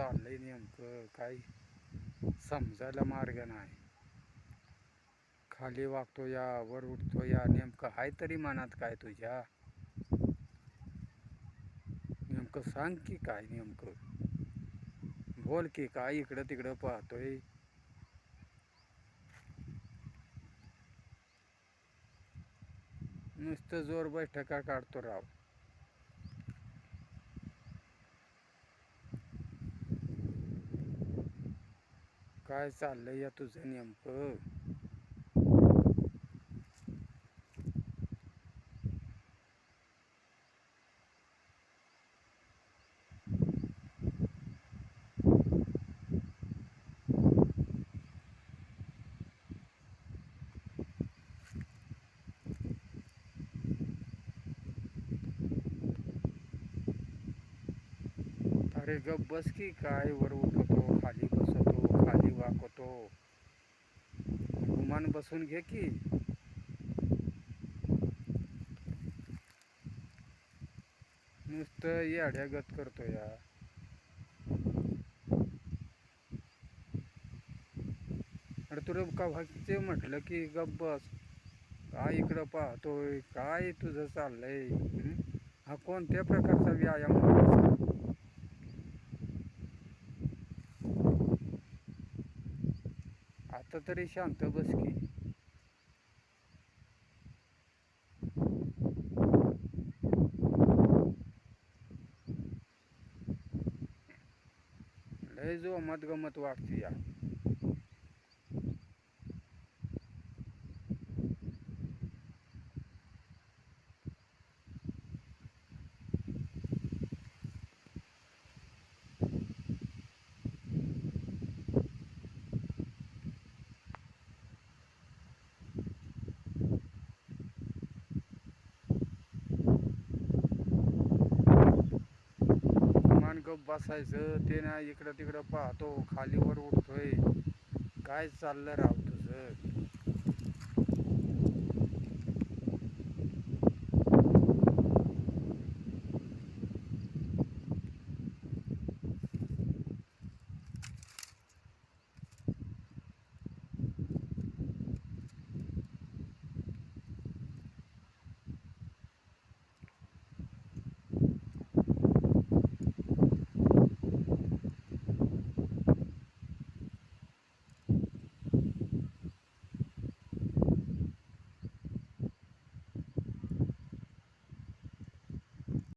चाललंय नेमकं काही समजायला मार्ग नाही. खाली वागतो या वर उठतो या नेमकं आहे तरी मनात काय तुझ्या? नेमकं सांग की काय नेमकं? बोल की काय इकडं तिकडं पाहतोय? नुसतं जोर बैठका काढतो राव. काय चाललंय या तुझं नेमकं? अरे गप बस की काय? वर उठवतो खाली बसवतो खाली वाकवतो गुमान बसून घे की. नुसतं याड्यागत करतो या. अरे तुला का म्हटलं की गप बस. काय इकडं पाहतोय? काय तुझं चाललंय? हा? कोणत्या प्रकारचा व्यायाम आता तरी शांत बस की. એ જો મતગમત વાગતી આ बसायचं ते ना इकडं तिकडं पाहतो खालीवर उठतोय. काय चाललं राव तुझं?